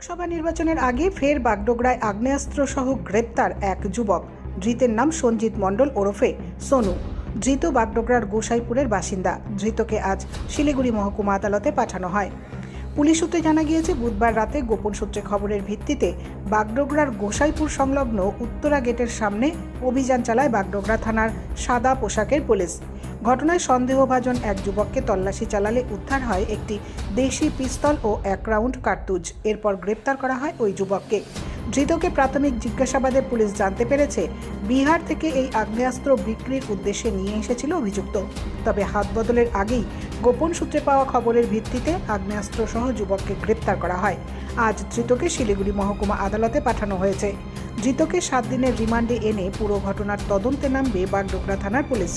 লোকসভা নির্বাচনের আগে ফের বাগডোগরায় আগ্নেয়াস্ত্র সহ গ্রেপ্তার এক যুবক। ধৃতের নাম সঞ্জিত মণ্ডল ওরফে সোনু। ধৃত বাগডোগরার গোসাইপুরের বাসিন্দা। ধৃতকে আজ শিলিগুড়ি মহকুমা আদালতে পাঠানো হয়। পুলিশ সূত্রে জানা গিয়েছে, বুধবার রাতে গোপন সূত্রে খবরের ভিত্তিতে বাগডোগরার গোসাইপুর সংলগ্ন উত্তরা গেটের সামনে অভিযান চালায় বাগডোগরা থানার সাদা পোশাকের পুলিশ। ঘটনায় সন্দেহভাজন এক যুবককে তল্লাশি চালালে উদ্ধার হয় একটি দেশি পিস্তল ও এক রাউন্ড কার্তুজ। এরপর গ্রেপ্তার করা হয় ওই যুবককে। ধৃতকে প্রাথমিক জিজ্ঞাসাবাদে পুলিশ জানতে পেরেছে, বিহার থেকে এই আগ্নেয়াস্ত্র বিক্রির উদ্দেশ্যে নিয়ে এসেছিল অভিযুক্ত। তবে হাত বদলের আগেই গোপন সূত্রে পাওয়া খবরের ভিত্তিতে আগ্নেয়াস্ত্র সহ যুবককে গ্রেপ্তার করা হয়। আজ ধৃতকে শিলিগুড়ি মহকুমা আদালতে পাঠানো হয়েছে। ধৃতকে সাত দিনের রিমান্ডে এনে পুরো ঘটনার তদন্তে নামবে বাগডোগরা থানার পুলিশ।